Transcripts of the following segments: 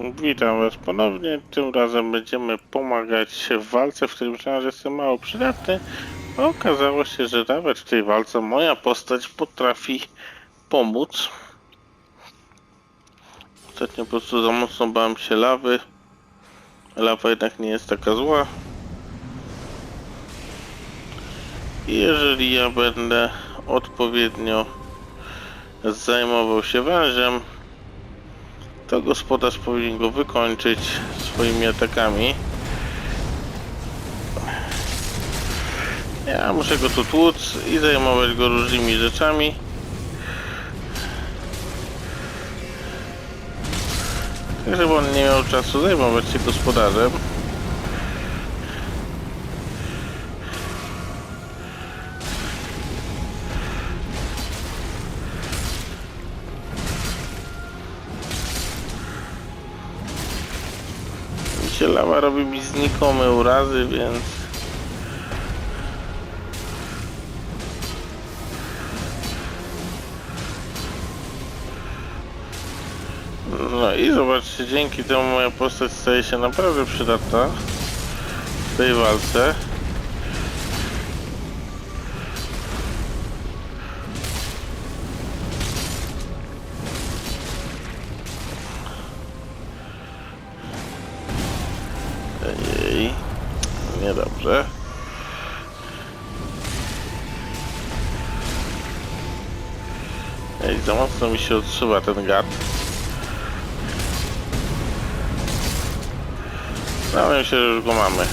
Witam Was ponownie. Tym razem będziemy pomagać w walce, w której myślałem, że jestem mało przydatny. A Okazało się, że nawet w tej walce moja postać potrafi pomóc. Ostatnio po prostu za mocno bałem się lawy. Lawa jednak nie jest taka zła. Jeżeli ja będę odpowiednio zajmował się wężem, to gospodarz powinien go wykończyć swoimi atakami. Ja muszę go tu tłuc i zajmować go różnymi rzeczami. Tak, żeby on nie miał czasu zajmować się gospodarzem. Się lawa robi mi znikome urazy, więc... No i zobaczcie, dzięki temu moja postać staje się naprawdę przydatna w tej walce. Ej, niedobrze. Ej, za mocno mi się odsuwa ten gad. Zdawało się, że już go mamy.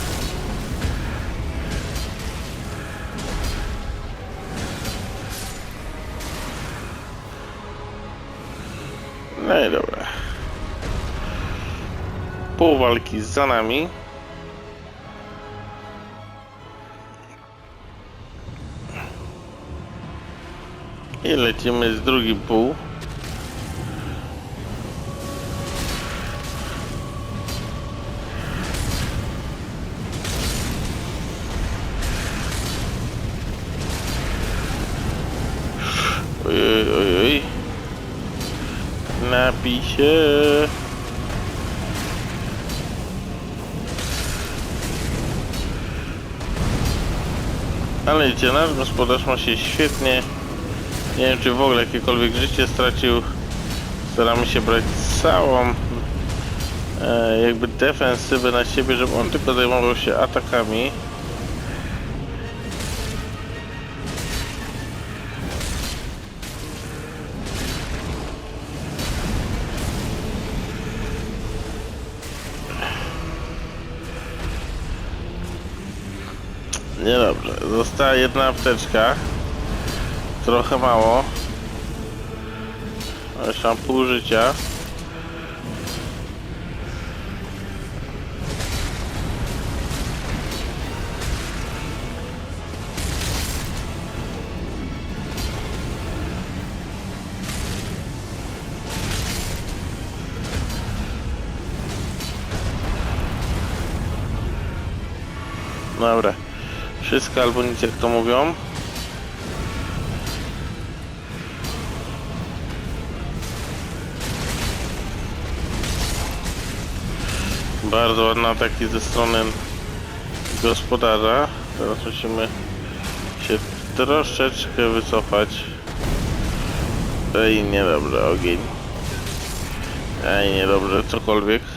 No i dobra. Pół walki za nami. I lecimy z drugim pół. Oj, oj, oj. Napij się. Ale wiecie, nasz gospodarz ma się świetnie. Nie wiem, czy w ogóle jakiekolwiek życie stracił. Staramy się brać całą e, jakby defensywę na siebie, żeby on tylko zajmował się atakami. Niedobrze. Została jedna apteczka. Trochę mało. Jeszcze mam pół życia. Dobra. Wszystko albo nic jak to mówią. Bardzo ładne ataki ze strony gospodarza. Teraz musimy się troszeczkę wycofać. Ej, niedobrze, ogień. Ej, niedobrze, cokolwiek.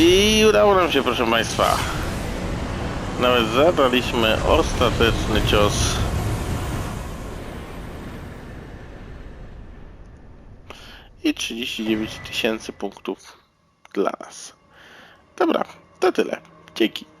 I udało nam się, proszę Państwa. Nawet zadaliśmy ostateczny cios. I 39 tysięcy punktów dla nas. Dobra, to tyle. Dzięki.